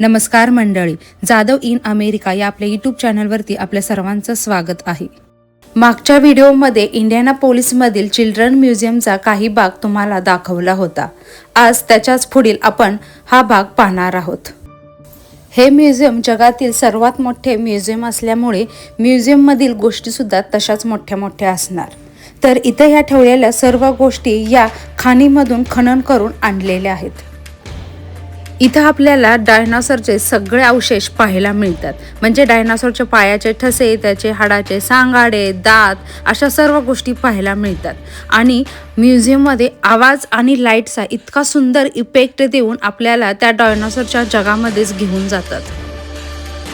नमस्कार मंडळी Jadhav in America या आपल्या यूट्यूब चॅनलवरती आपल्या सर्वांचं स्वागत आहे. मागच्या व्हिडिओमध्ये इंडियाना पोलीसमधील चिल्ड्रन म्युझियमचा काही भाग तुम्हाला दाखवला होता. आज त्याच्याच पुढील आपण हा भाग पाहणार आहोत. हे म्युझियम जगातील सर्वात मोठे म्युझियम असल्यामुळे म्युझियममधील गोष्टीसुद्धा तशाच मोठ्या मोठ्या असणार. तर इथे ह्या ठेवलेल्या सर्व गोष्टी या खाणीमधून खनन करून आणलेल्या आहेत. इथं आपल्याला डायनासॉरचे सगळे अवशेष पाहायला मिळतात. म्हणजे डायनासॉरच्या पायाचे ठसे त्याचे हाडाचे सांगाडे दात अशा सर्व गोष्टी पाहायला मिळतात. आणि म्युझियममध्ये आवाज आणि लाईटचा इतका सुंदर इफेक्ट देऊन आपल्याला त्या डायनासॉरच्या जगामध्येच घेऊन जातात.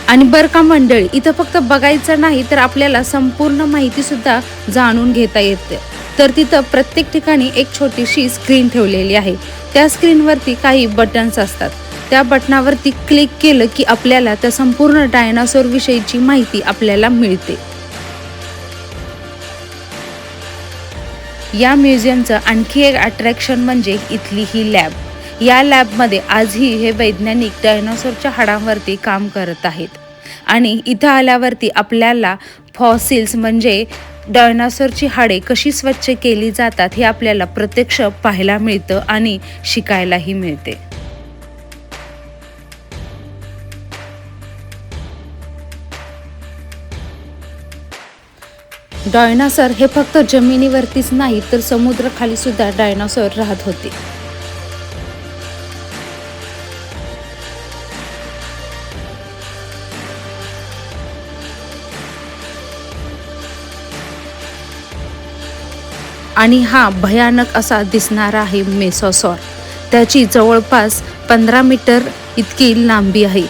आणि बरं का मंडळी इथं फक्त बघायचं नाही तर आपल्याला संपूर्ण माहितीसुद्धा जाणून घेता येते. तर तिथं प्रत्येक ठिकाणी एक छोटीशी स्क्रीन ठेवलेली आहे. त्या स्क्रीनवरती काही बटन्स असतात. त्या बटनावरती क्लिक केलं की आपल्याला त्या संपूर्ण डायनासोर विषयीची माहिती आपल्याला मिळते. या म्युझियमचं आणखी एक अट्रॅक्शन म्हणजे इथली ही लॅब या लॅबमध्ये आजही हे वैज्ञानिक डायनासोरच्या हाडांवरती काम करत आहेत. आणि इथं आल्यावरती आपल्याला फॉसिल्स म्हणजे डायनासोरची हाडे कशी स्वच्छ केली जातात हे आपल्याला प्रत्यक्ष पाहायला मिळतं आणि शिकायलाही मिळते. डायनासर हे फक्त जमिनीवरतीच नाही तर समुद्राखाली सुद्धा डायनासोर राहत होते. आणि हा भयानक असा दिसणारा आहे मेसोसॉर. त्याची जवळपास पंधरा मीटर इतकी लांबी आहे.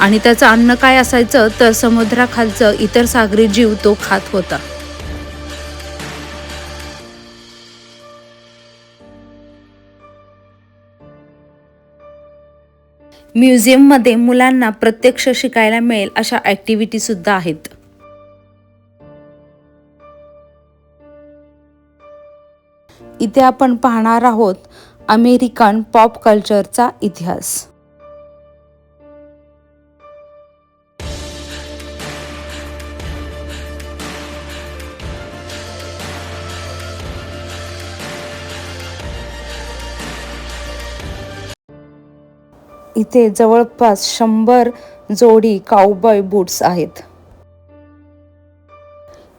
आणि त्याचं अन्न काय असायचं तर समुद्राखालचं इतर सागरी जीव तो खात होता. म्युझियममध्ये मुलांना प्रत्यक्ष शिकायला मिळेल अशा ॲक्टिव्हिटीसुद्धा आहेत. इथे आपण पाहणार आहोत अमेरिकन पॉप कल्चरचा इतिहास. इथे जवळपास शंभर जोडी काउबॉय बूट्स आहेत.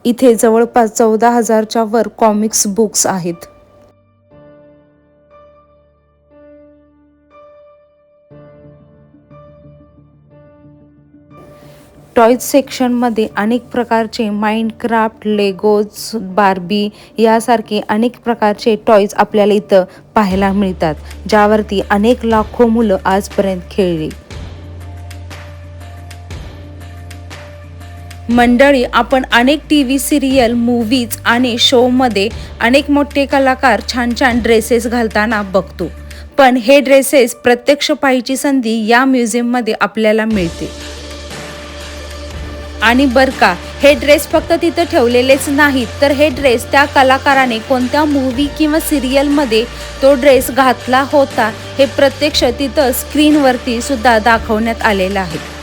इथे जवळपास चौदा हजारच्या वर कॉमिक्स बुक्स आहेत. टॉयज सेक्शनमध्ये अनेक प्रकारचे माइंडक्राफ्ट लेगोज बार्बी यासारखे अनेक प्रकारचे टॉयज आपल्याला इथं पाहायला मिळतात ज्यावरती अनेक लाखो मुलं आजपर्यंत खेळली. मंडळी आपण अनेक टी व्ही सिरियल मूवीज आणि शोमध्ये अनेक मोठे कलाकार छान छान ड्रेसेस घालताना बघतो. पण हे ड्रेसेस प्रत्यक्ष पाहायची संधी या म्युझियममध्ये आपल्याला मिळते. आणि बरका हे ड्रेस फक्त तिथं ठेवलेलेच नाहीत. तर हे ड्रेस त्या कलाकाराने कोणत्या मूवी किंवा सिरियलमध्ये तो ड्रेस घातला होता हे प्रत्यक्ष तिथं स्क्रीनवरती सुद्धा दाखवण्यात आलेलं आहे.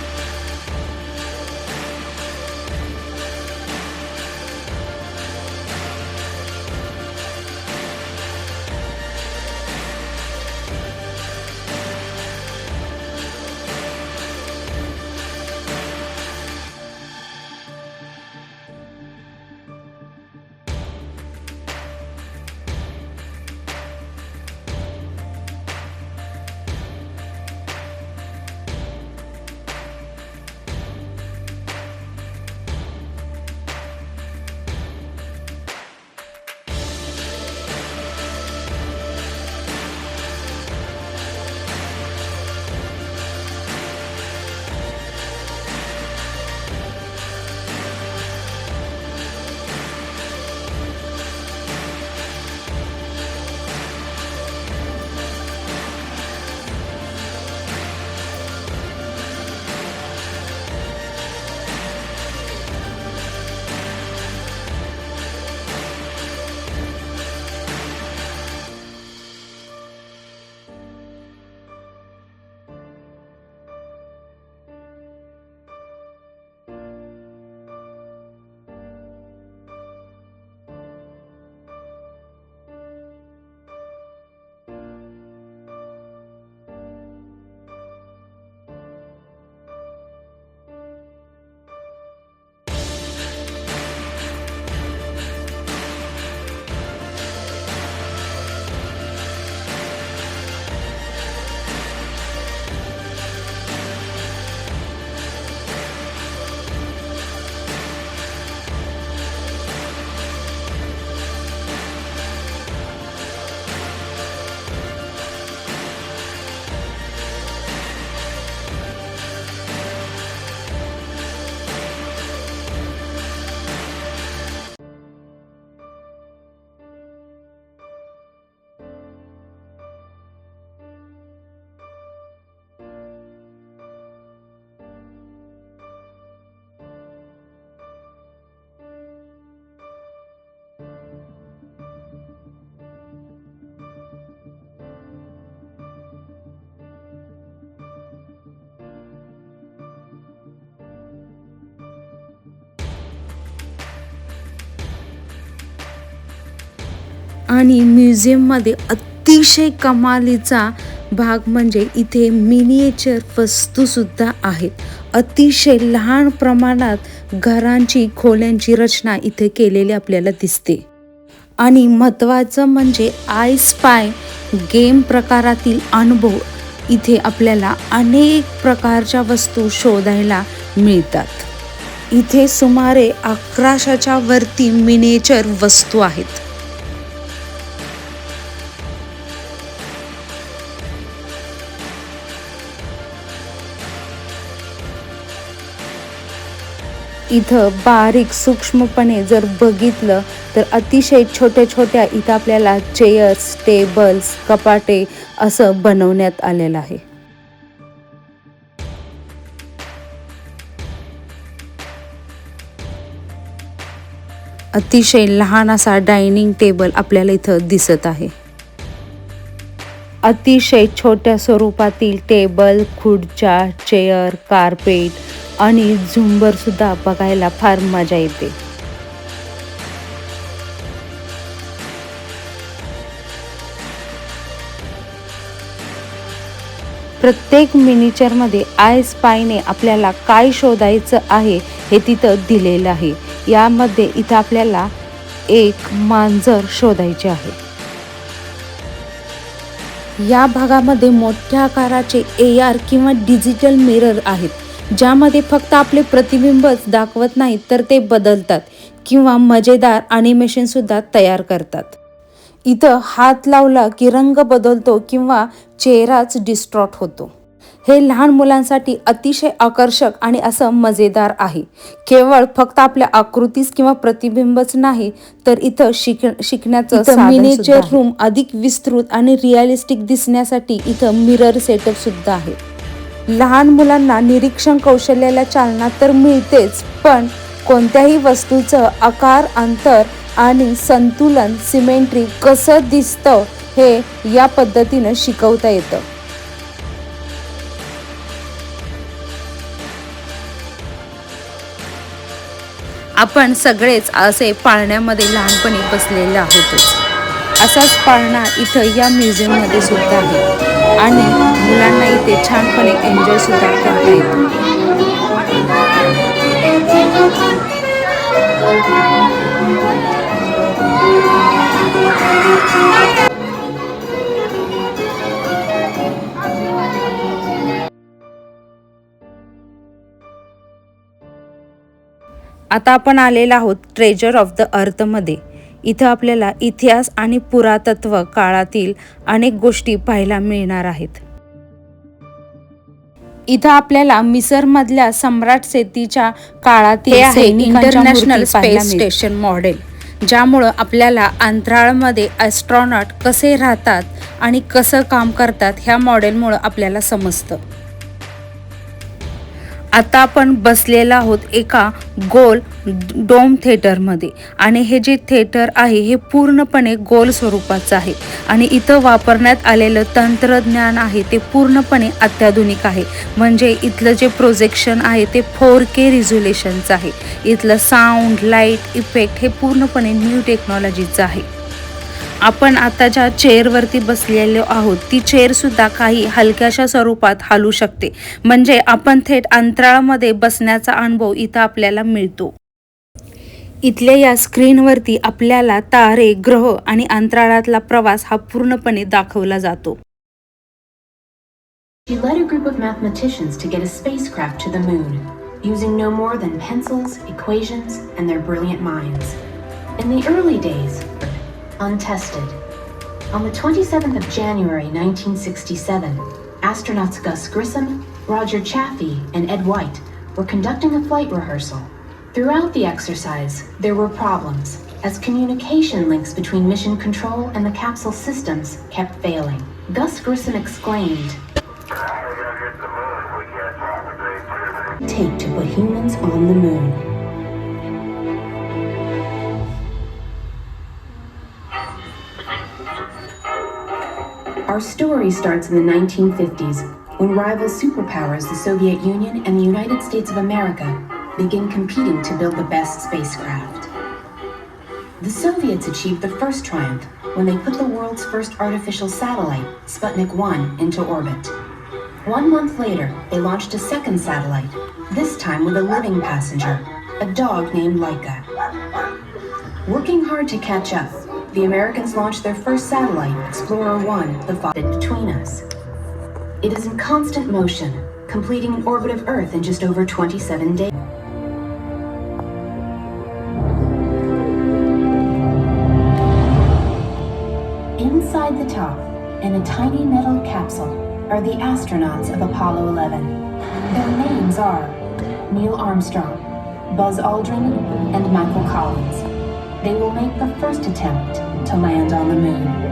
आणि म्युझियममध्ये अतिशय कमालीचा भाग म्हणजे इथे मिनिएचर वस्तूसुद्धा आहेत. अतिशय लहान प्रमाणात घरांची खोल्यांची रचना इथे केलेली आपल्याला दिसते. आणि महत्त्वाचं म्हणजे आय स्पाय गेम प्रकारातील अनुभव इथे आपल्याला अनेक प्रकारच्या वस्तू शोधायला मिळतात. इथे सुमारे अकराशेच्या वरती मिनेचर वस्तू आहेत. इथं बारीक सूक्ष्मपणे जर बघितलं तर अतिशय छोट्या छोट्या इथं आपल्याला चेअर्स टेबल्स कपाटे असं बनवण्यात आलेलं आहे. अतिशय लहान असा डायनिंग टेबल आपल्याला इथं दिसत आहे. अतिशय छोट्या स्वरूपातील टेबल खुर्च्या चेअर कार्पेट आणि झुंबर सुद्धा बघायला फार मजा येते. प्रत्येक मिनिचरमध्ये आय स्पायने आपल्याला काय शोधायचं आहे हे तिथं दिलेलं आहे. यामध्ये इथं आपल्याला एक मांजर शोधायचे आहे. या भागामध्ये मोठ्या आकाराचे ए आर किंवा डिजिटल मिरर आहेत. ज्यामध्ये फक्त आपले प्रतिबिंबच दाखवत नाहीत तर ते बदलतात किंवा मजेदार ॲनिमेशनसुद्धा तयार करतात. इथं हात लावला की रंग बदलतो किंवा चेहराच डिस्ट्रॉट होतो. हे लहान मुलांसाठी अतिशय आकर्षक आणि असं मजेदार आहे. केवळ फक्त आपल्या आकृतीस किंवा प्रतिबिंबच नाही तर इथं शिक शिकण्याचं मिनेचर रूम अधिक विस्तृत आणि रिअलिस्टिक दिसण्यासाठी इथं मिरर सेटअप सुद्धा आहे. लहान मुलांना निरीक्षण कौशल्याला चालना तर मिळतेच पण कोणत्याही वस्तूचं आकार अंतर आणि संतुलन सिमेंट्री कसं दिसतं हे या पद्धतीनं शिकवता येतं. आपण सगळेच असे पाळण्यामध्ये लहानपणी बसलेले आहोतच. असाच पाळणा इथं या म्युझियममध्ये सुद्धा आहे. आणि मुलांना इथे छानपणे एन्जॉय सुद्धा करता येतो. आता आपण आलेलो आहोत ट्रेजर ऑफ द अर्थमध्ये इथं आपल्याला इतिहास आणि पुरातत्व काळातील अनेक गोष्टी पाहायला मिळणार आहेत. इथं आपल्याला मिसरमधल्या सम्राट सेतीच्या काळातील इंटरनॅशनल स्पेस स्टेशन मॉडेल ज्यामुळं आपल्याला अंतराळमध्ये ॲस्ट्रॉनॉट कसे राहतात आणि कसं काम करतात ह्या मॉडेलमुळं आपल्याला समजतं. आता आपण बसलेला आहोत एका गोल डोम थिएटरमध्ये आणि हे जे थिएटर आहे हे पूर्णपणे गोल स्वरूपाचं आहे. आणि इथं वापरण्यात आलेलं तंत्रज्ञान आहे ते पूर्णपणे अत्याधुनिक आहे. म्हणजे इथलं जे प्रोजेक्शन आहे ते फोर के रिझोल्युशनचं आहे. इथलं साऊंड लाइट इफेक्ट हे पूर्णपणे न्यू टेक्नॉलॉजीचं आहे. आपण आता ज्या चेअरवरती बसलेलो आहोत ती चेअरसुद्धा काही हलक्याशा स्वरूपात हालू शकते. म्हणजे आपण थेट अंतराळामध्ये बसण्याचा अनुभव इथं आपल्याला मिळतो. इथल्या या स्क्रीनवरती आपल्याला तारे ग्रह आणि अंतराळातला प्रवास हा पूर्णपणे दाखवला जातो She led a group of mathematicians to get a spacecraft to the moon, using no more than pencils, equations, and their brilliant minds. In the early days, untested. On the 27th of January 1967, astronauts Gus Grissom, Roger Chaffee, and Ed White were conducting a flight rehearsal. Throughout the exercise, there were problems, as communication links between mission control and the capsule systems kept failing. Gus Grissom exclaimed, take to put humans on the moon. Our story starts in the 1950s when rival superpowers, the Soviet Union and the United States of America, begin competing to build the best spacecraft. The Soviets achieved the first triumph when they put the world's first artificial satellite, Sputnik 1, into orbit. One month later, they launched a second satellite, this time with a living passenger, a dog named Laika. Working hard to catch up, the Americans launched their first satellite, Explorer 1, the fought between us. It is in constant motion, completing an orbit of Earth in just over 27 days. Inside the top, in a tiny metal capsule, are the astronauts of Apollo 11. Their names are Neil Armstrong, Buzz Aldrin, and Michael Collins. They will make the first attempt to land on the moon.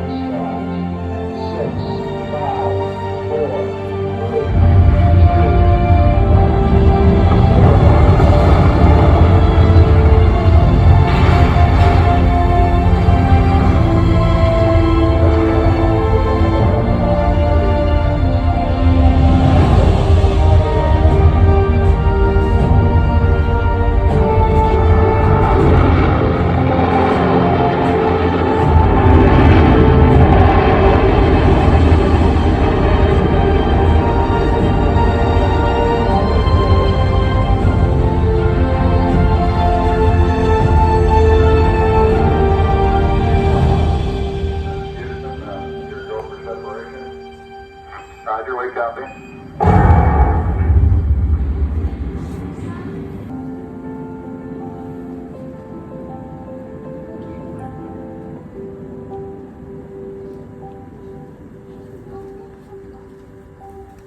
Roger, we copy. Eh?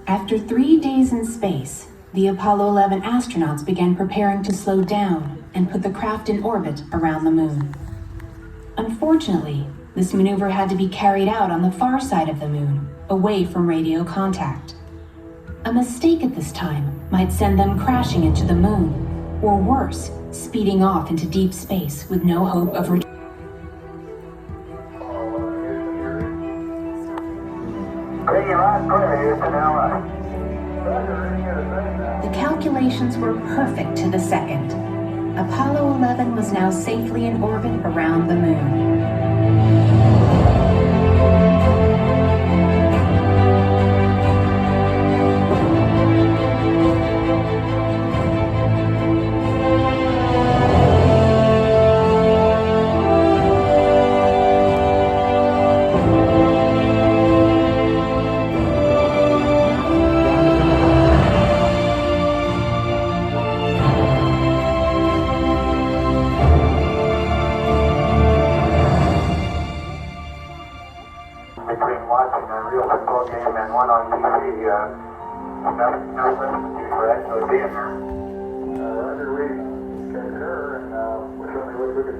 After three days in space, the Apollo 11 astronauts began preparing to slow down and put the craft in orbit around the moon. Unfortunately, this maneuver had to be carried out on the far side of the moon, away from radio contact. A mistake at this time might send them crashing into the moon, or worse, speeding off into deep space with no hope of return. The calculations were perfect to the second. Apollo 11 was now safely in orbit around the moon.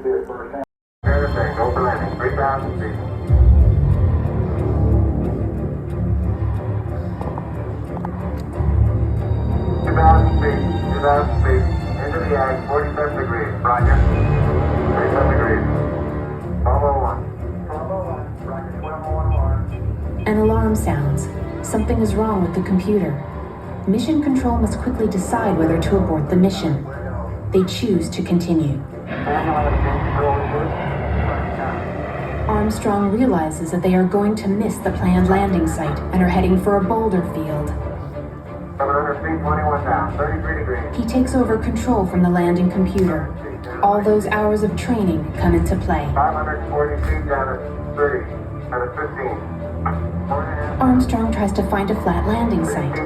to see it firsthand. Everything, no planning, 3,000 feet. Into the ag, 47 degrees. Roger. 47 degrees. Oh oh oh An alarm sounds. Something is wrong with the computer. Mission control must quickly decide whether to abort the mission. They choose to continue. Armstrong realizes that they are going to miss the planned landing site and are heading for a boulder field. 700 feet, 21 down, 33 degrees. He takes over control from the landing computer. All those hours of training come into play. 540 feet down to 30, down to 15. Four and a half Armstrong tries to find a flat landing site,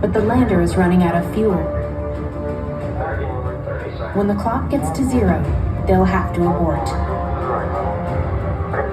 but the lander is running out of fuel. When the clock gets to zero, they'll have to abort. Right. Six,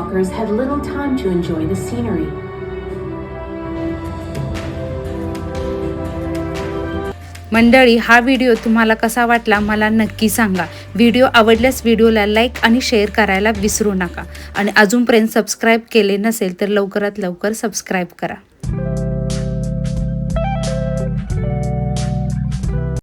walkers had little time to enjoy the scenery. मंडळी हा video तुम्हाला कसा वाटला मला नक्की सांगा. Video आवडल्यास व्हिडिओला लाईक आणि शेअर करायला विसरू नका. आणि अजूनपर्यंत सबस्क्राईब केले नसेल तर लवकरात लवकर सबस्क्राईब करा.